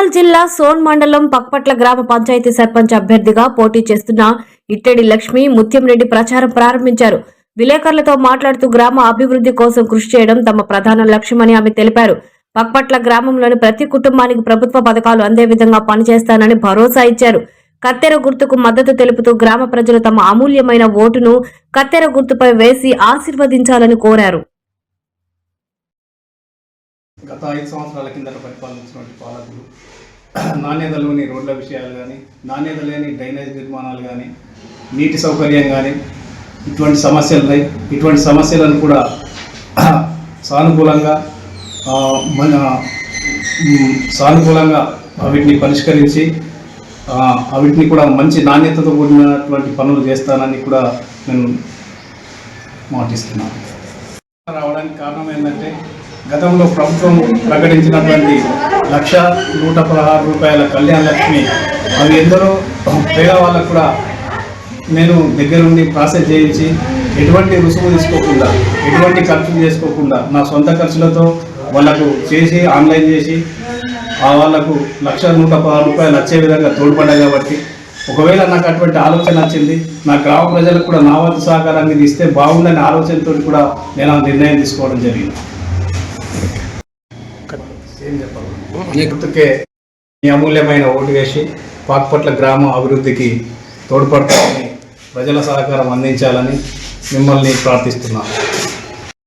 వరంగల్ జిల్లా సోన్ మండలం పక్పట్ల గ్రామ పంచాయతీ సర్పంచ్ అభ్యర్థిగా పోటీ చేస్తున్న ఇట్టెడి లక్ష్మి ముత్యంరెడ్డి ప్రచారం ప్రారంభించారు. విలేకరులతో మాట్లాడుతూ గ్రామ అభివృద్ధి కోసం కృషి చేయడం తమ ప్రధాన లక్ష్యమని ఆమె తెలిపారు. పక్పట్ల గ్రామంలోని ప్రతి కుటుంబానికి ప్రభుత్వ పథకాలు అందే విధంగా పనిచేస్తానని భరోసా ఇచ్చారు. కత్తెర గుర్తుకు మద్దతు తెలుపుతూ గ్రామ ప్రజలు తమ అమూల్యమైన ఓటును కత్తెర గుర్తుపై వేసి ఆశీర్వదించాలని కోరారు. గత ఐదు సంవత్సరాల కిందట పరిపాలించినటువంటి పాలకులు నాణ్యత లేని రోడ్ల విషయాలు కానీ నాణ్యత లేని డ్రైనేజ్ నిర్మాణాలు కానీ నీటి సౌకర్యం కానీ ఇటువంటి సమస్యలున్నాయి ఇటువంటి సమస్యలను కూడా సానుకూలంగా మన సానుకూలంగా వీటిని పరిష్కరించి ఆ, వీటిని కూడా మంచి నాణ్యతతో కూడినటువంటి పనులు చేస్తానని కూడా నేను మాటిస్తున్నాను. రావడానికి కారణం ఏంటంటే గతంలో ప్రభుత్వం ప్రకటించినటువంటి లక్ష నూట పదహారు రూపాయల కళ్యాణ లక్ష్మి అవి ఎందరో పేదవాళ్ళకు కూడా నేను దగ్గరుండి ప్రాసెస్ చేయించి ఎటువంటి రుసుము తీసుకోకుండా ఎటువంటి ఖర్చు చేసుకోకుండా నా సొంత ఖర్చులతో వాళ్ళకు చేసి ఆన్లైన్ చేసి ఆ వాళ్ళకు లక్ష నూట పదహారు రూపాయలు వచ్చే విధంగా తోడ్పడ్డాయి కాబట్టి ఒకవేళ నాకు అటువంటి ఆలోచన వచ్చింది నా గ్రామ ప్రజలకు కూడా నా వంతు సహకారాన్ని ఇస్తే బాగుందనే ఆలోచనతో కూడా నేను ఆ నిర్ణయం తీసుకోవడం జరిగింది. ఏం చెప్పాలి? గుర్తుకే మీ అమూల్యమైన ఓటు వేసి పాక్పట్ల గ్రామ అభివృద్ధికి తోడ్పడతామని ప్రజల సహకారం అందించాలని మిమ్మల్ని ప్రార్థిస్తున్నాను.